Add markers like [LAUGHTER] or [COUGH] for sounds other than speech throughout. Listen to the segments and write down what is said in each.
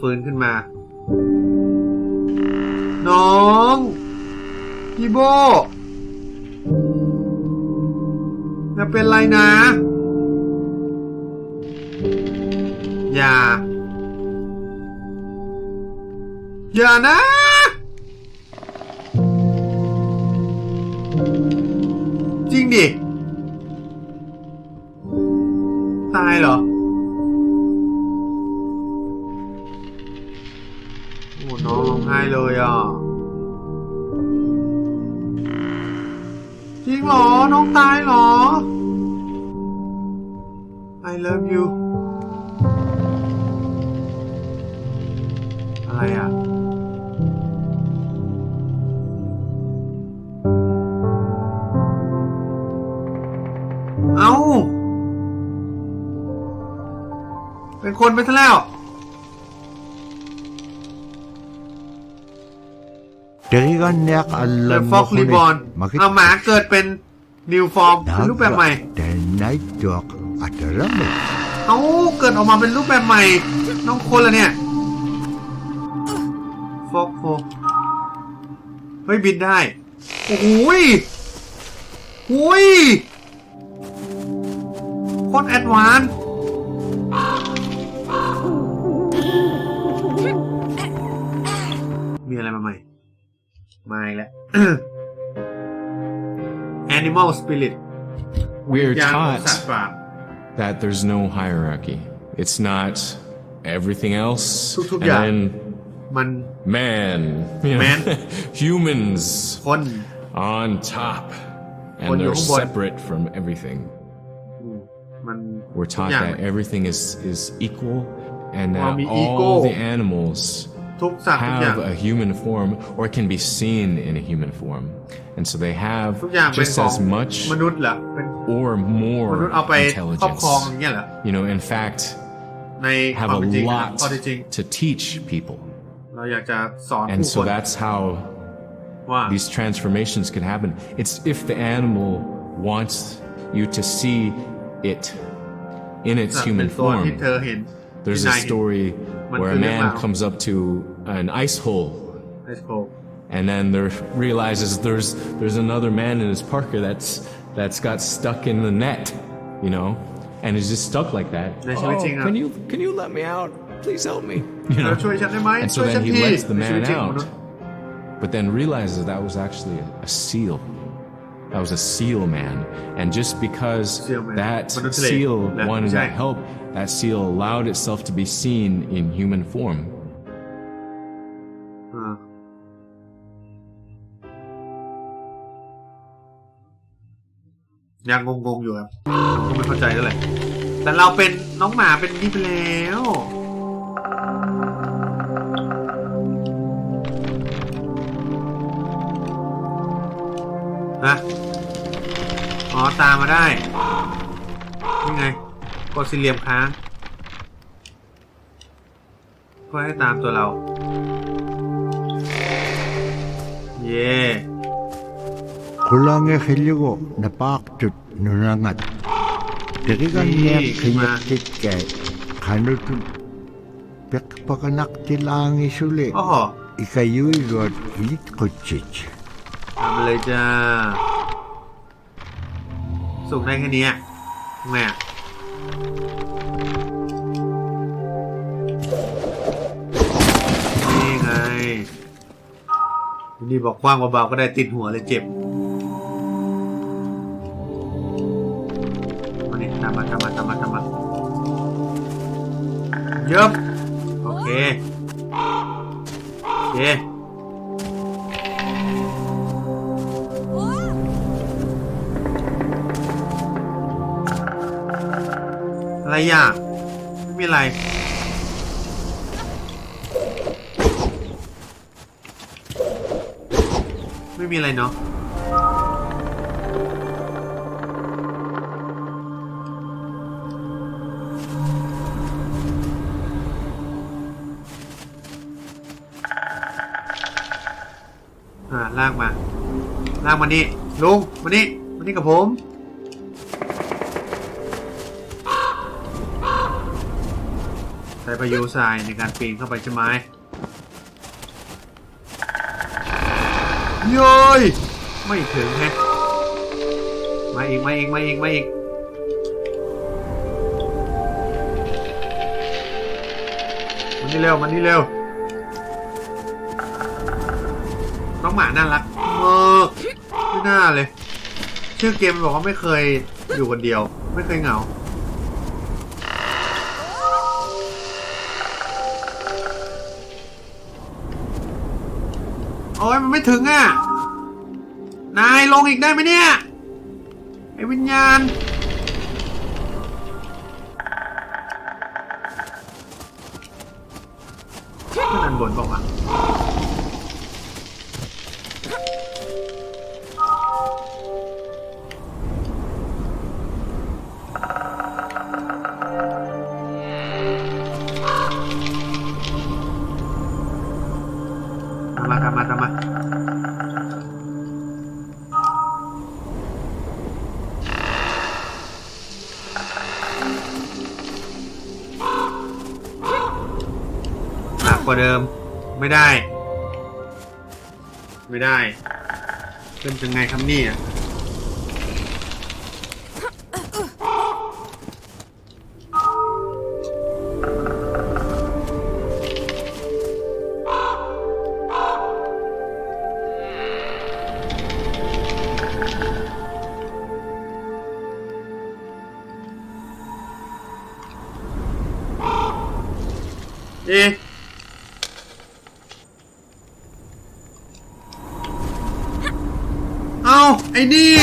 ฟื้นขึ้นมา น้องพี่โบอย่าเป็นไรนะ อย่า อย่านะจริงดิ โอ้น้องร้องไห้เลยอะ จริงเหรอ น้องตายเหรอ I love you อะไรอะเอาเป็นคนไปซะแล้ว Teriganyak เกิด alam ฟอกรีบอ n makit เอาหมาเกิดเป็นนิวฟอร์มเป็นรูปแบบใหม่ Danay dok at alam mo. เอาเกิดออกมาเป็นรูปแบบใหม่ น้องคนละเนี่ยฟอกโฟเฮ้ยบินได้ โอ้โหยโอ้ยโคตรแอดวานซ์ มาอีกแล้ว [CLEARS THROAT] Animal Spirit We're ยานของสัต taught ว์ป่า that there's no hierarchy. It's not everything else, Tuk-tuk and ya. then มัน man, you know, Man. [LAUGHS] humans คน on top,คน and อยู่ they're ข้างบน separate from everything. มัน We're ทุก taught อย่าง that everything is is equal, and that Mommy, all equal. the animals ทุกสัตว์ทุกอย่าง have a human form or can be seen in a human form, and so they have ทุกอย่างเป็น just ของ as much มนุษย์เหรอเป็น or มนุษ more ย์เอาไปครอบครอง intelligence. อย่างเงี้ยเหรอ You know, in fact, ในค have วาม a เป็นจริงนะ lot ข้อที่จริง to teach people. เราอยากจะสอน And ผู้ค so น that's how ว่า these transformations can happen. It's if the animal wants you to see it in its สัตว์เป็ human นตัวที่ form. เธอเห็น There's ที่ a นายเห็น story Man where a man comes up to an ice hole. Ice hole. And then there realizes there's there's another man in his parker that's that's got stuck in the net, you know, and is just stuck like that. Oh, can you can you let me out? Please help me. You know? And so then he lets the man out, but then realizes that was actually a, a seal. That was a seal man, and just because seal that seal wanted to help, that seal allowed itself to be seen in human form. อ่ายังงงๆอยู่ครับยังไม่เข้าใจเท่าไหร่แต่เราเป็นน้องหมาเป็นนี่ไปแล้วฮะอ๋อตามมาได้นี่ไง กดสี่เหลี่ยมค้างเพื่อให้ตามตัวเรา เย่ Kulange hiligo napakchut nunangat. Teriganyak Hey, kinakit kay kanutun pekpakanak tilang isuli. โอ้โห Ikayuy got hilit kuchich. ทำเลยจ้าสุกได้แค่เนี้ยทำไมอะนี่ นี่บอกกว้างเบาๆก็ได้ติดหัวเลยเจ็บมาเนี่ยตามมาตามมาตามมาตามมาเยิบโอเค โอเคอะไรอะไม่มีอะไร ไม่มีอะไรเนาะอ่าลากมาลากมานี่ลุงมานี่มานี่กับผมอช้พายุทรายในการปีนเข้าไปใช่ไหม ย้ยไม่ถึงแฮะมาอีกมาอีกมาอีกมาอีกมันนี่เร็วมันนี่เร็วน้องหมาน่ารักมากไม่น่าเลย ชื่อเกมบอกว่าไม่เคยอยู่คนเดียว ไม่เคยเหงาโอ้ยมันไม่ถึงอะ ลงอีกได้ไหมเนี่ย ไอ้วิญญาณ ว่าเดิม ไม่ได้ ไม่ได้ เป็นยังไงครับนี่อะ ไอ้นี่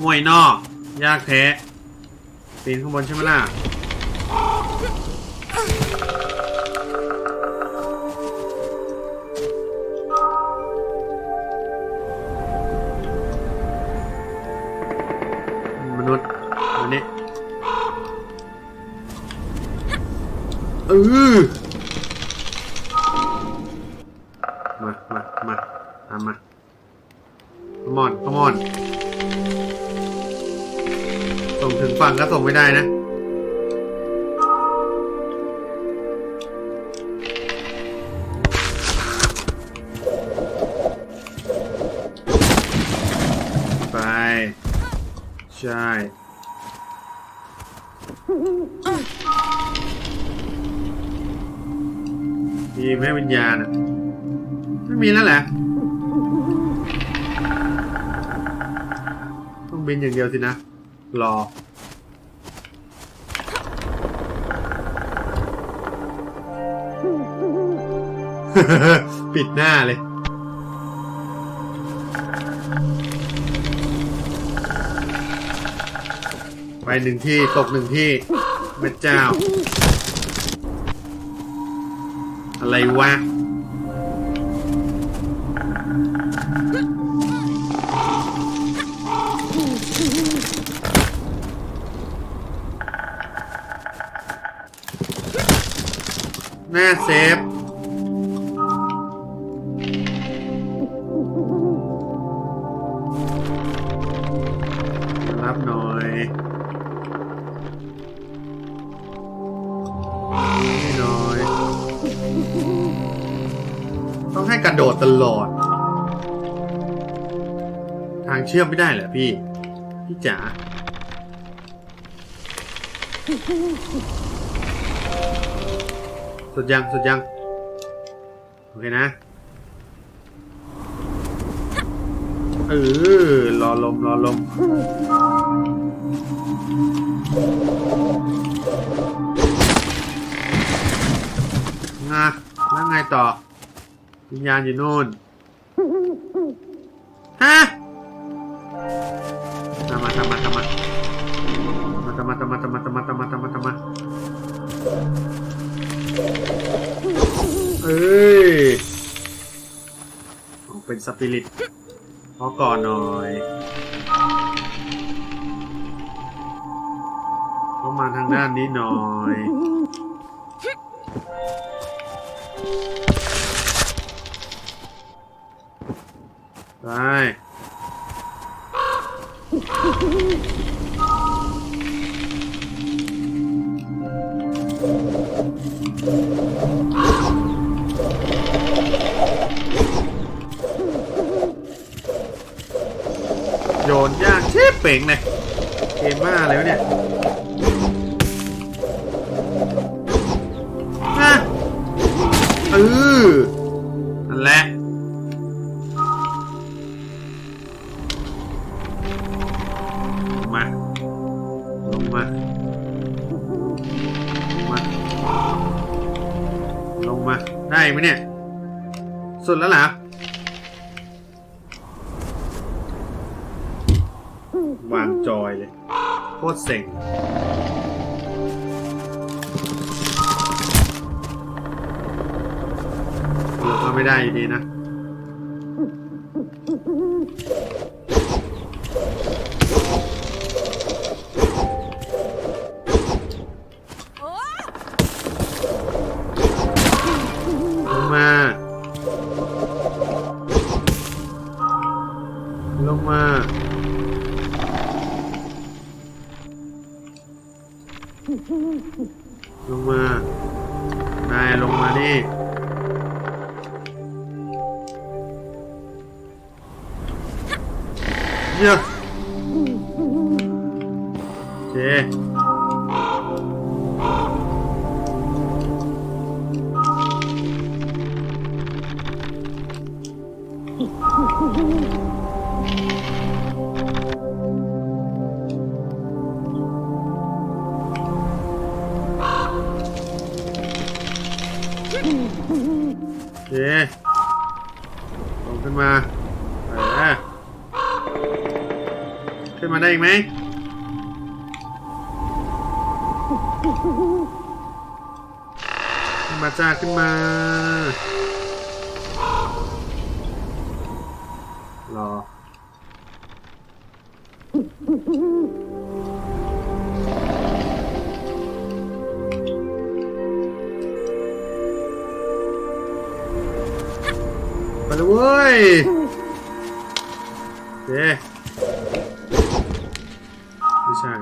ห่วยนอก ยากแท้ปีนข้างบนใช่ไหมล่ะ มนุษย์ ออมามามาตามมาขมอนขมอน ส่งถึงฝั่งก็ส่งไม่ได้นะ มีแม่วิญญาณอะไม่มีแล้วแหละ ต้องบินอย่างเดียวสินะ รอ ปิดหน้าเลยไปหนึ่งที่ ตกหนึ่งที่พระเจ้า อะไรวะ หน้าเซฟ เชื่อมไม่ได้เหรอพี่ พี่จ๋าสุดยังสุดยัง โอเคนะ เออ รอลม รอลม งาแล้วไงต่อวิญญาณอยู่นู่นฮะ เป็นสปิริตพอก่อนหน่อยต้องมาทางด้านนี้หน่อยไป ป่งเลยเกมบ้าอะไรวะเนี่ยฮะเออนั่นแหละลงมาลงมาลงมาลงมาได้ไหมเนี่ย สุดแล้วเหรอ วางจอยเลย โคตรเซ็งเออก็ไม่ได้อยู่ดีนะลงมา ลงมา นายลงมานี่ เยอะ โอเคลงขึ้นมาเออขึ้นมาได้อีกไหมขึ้นมาจ้าขึ้นมา รอ เลยเว้ไม่ใช่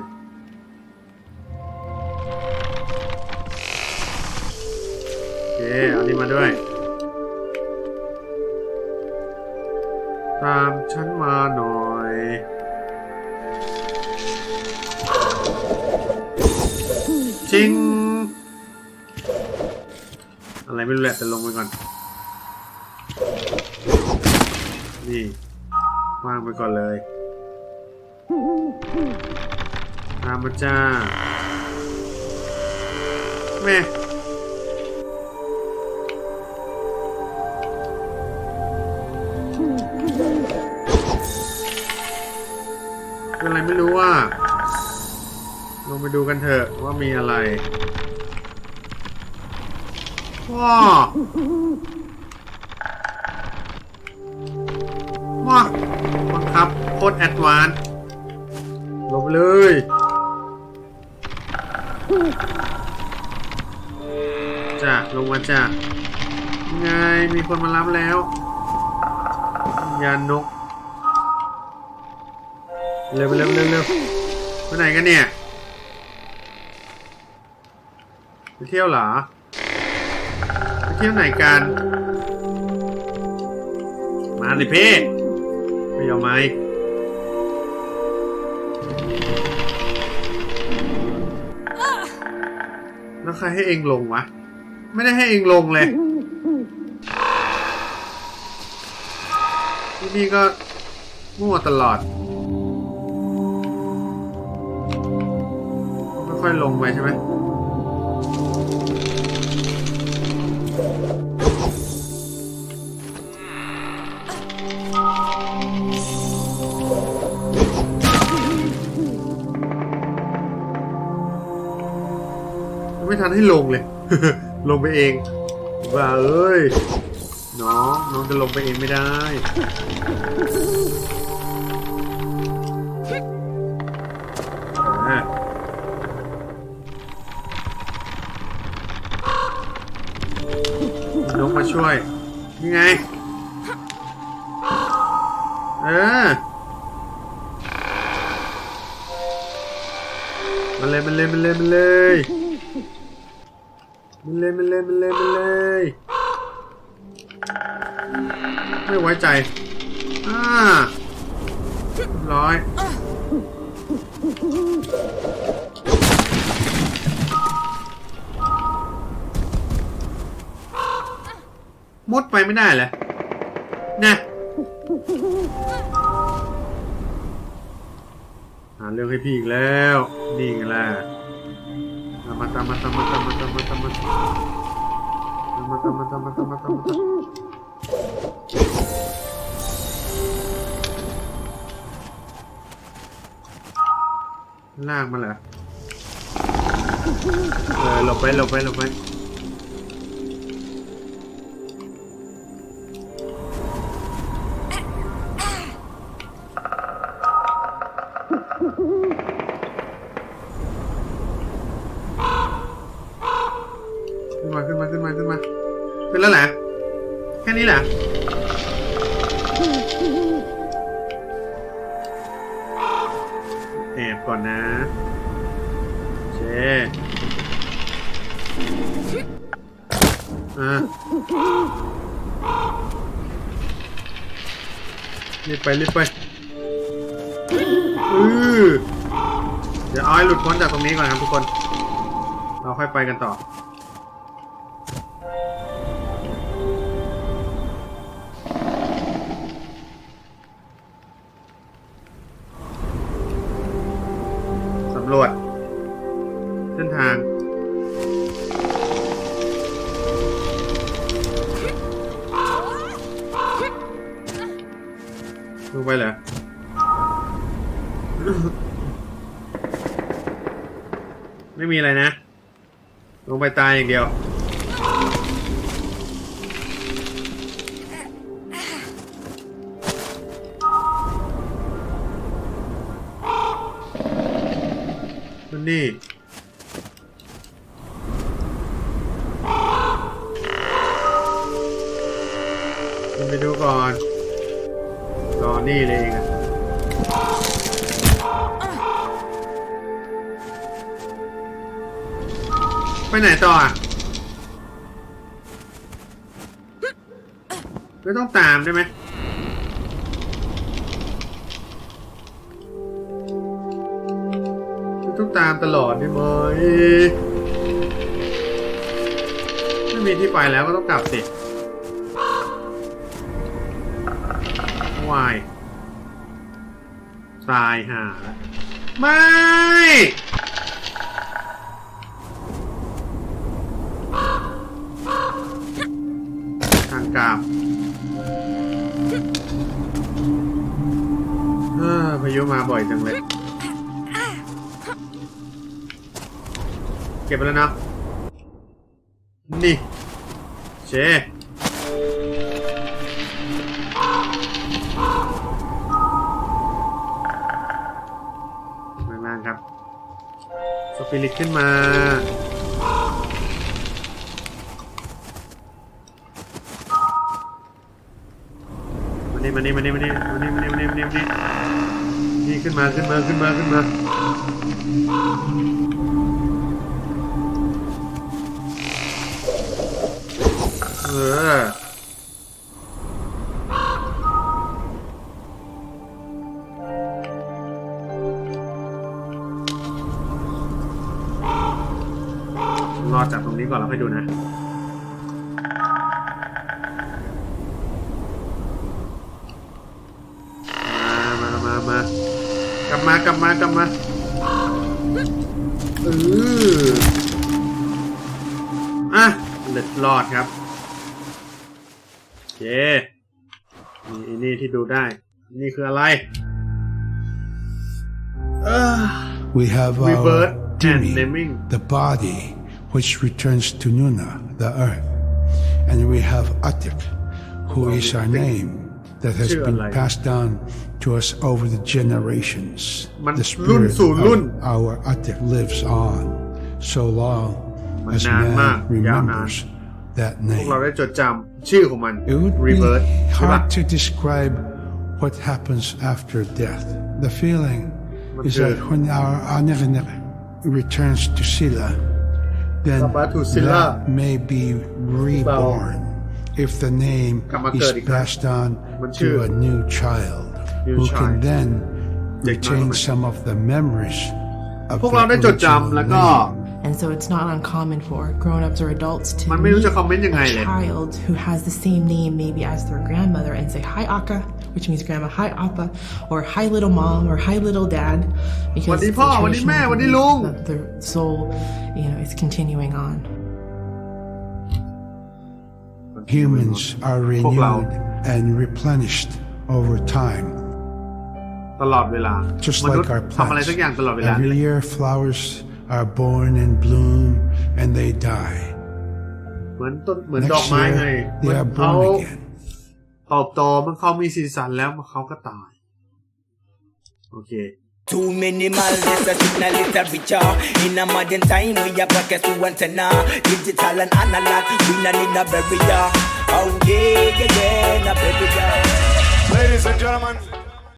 โอเคเอานี่มาด้วย ตามฉันมาหน่อยจริง อะไรไม่รู้แหละแต่ลงไปก่อน นี่วางไปก่อนเลยตามมาจ้าแม่เป็นอะไรไม่รู้ว่า ลงไปดูกันเถอะว่ามีอะไรว้า ว้าบังคับโคตรแอดวานลงเลยจ้ะลงมาจ้ะยังไงมีคนมารับแล้ว ยานนก เร็วเร็วเร็วเร็วไปไหนกันเนี่ยไปเที่ยวเหรอไปเที่ยวไหนกัน มาดิเพ่ ไม่เอาไม้แล้วใครให้เองลงวะ ไม่ได้ให้เองลงเลย ที่นี่ก็มั่วตลอด ไม่ค่อยลงไปใช่ไหม ไม่ทันให้ลงเลย ลงไปเองว่าเอ้ย น้องน้องจะลงไปเองไม่ได้น้องมาช่วยยังไง เออมันเลยมันเลยมันเลยมันเลย มันเลยมันเลยมันเลยมันเลย ไม่ไว้ใจ อ่าร้อยมุดไปไม่ได้เลยนะหาเรื่องให้พี่อีกแล้ว นี่ไงล่ะ Tama, tama, tama, tama, tama, tama. Tama, tama, tama, tama, tama, tama. Làng mà là. Rồi, lột bay, lột bay, lột bay. แล้วแหละแค่นี้แหละแอบก่อนนะเชอะรีบไปรีบไปอือเดี๋ยวเอาให้หลุดพ้นจากตรงนี้ก่อนครับทุกคน เราค่อยไปกันต่อ ตายอย่างเดียว นี่ไปดูก่อนรอนี่เลยเองอะ ไปไหนต่ออะไม่ต้องตามได้ไหมไม่ต้องตามตลอดได้ไหมไม่มีที่ไปแล้วก็ต้องกลับสิวายตายห่าไม่ ทางกลับพายุมาบ่อยจังเลย เก็บไปแล้วนะ นี่เชมาล่างครับ สปิริตขึ้นมา นี่มานี่มานี่มานี่มานี่มานี่มานี่มานี่มานี่นี่ขึ้นมาขึ้นมาขึ้นมาขึ้นมาเออรอจากตรงนี้ก่อนแล้วค่อยดูนะ ลับมากลับมากลับมาเอออะเล็ดรอดครับโอเคนี่ไอ้นี่ที่ดูได้ นี่คืออะไรเออ We have Rebirth our and Dimi, naming. the body, which returns to Nuna, the earth. And we have Atik, who is our name that has been passed down to us over the generations. the spirit of our Atif lives on so long as man remembers that name. It would be hard to describe what happens after death. The feeling is that when our Anirinir returns to Sila, then that may be reborn. If the name กลับมาเกิ is ดอีกครั้ง passed on มันชื่อ to a new child New who child can then เด็กน้อย retain คนใหม่ some of the memories of พวกเราได้ the จด original จำแล้วก็ name. And so it's not uncommon for grown-ups or adults to มันไม่รู้ meet จะคอมเมนต์ยังไง a เลย child who has the same name maybe as their grandmother and say hi Akka, which means grandma, hi Appa, or hi little mom, or hi little dad, วัน because นี้ it's พ่อ a วันนี้ traditional แม่วันนี้ belief ลุง that the soul, you know, is continuing on. Humans are พวกเรา renewed and replenished over time. ตลอดเวลา just มนุษ like ย์ our ทำอะไร plants. สักอย่างตลอดเวลา Every year, flowers are born and bloom, and they die. เหมือนต้นเหมือนดอก Next ไม้ไง year, เมื่ they อ are เขา born again. เติบโตเมื่อเขามีสีสันแล้วเขาก็ตาย โอเค too minimal, this a signal richer. In a modern time, we have pockets to antenna. Digital and analog, we not in a barrier. Oh yeah, yeah, yeah, a barrier. Ladies and gentlemen,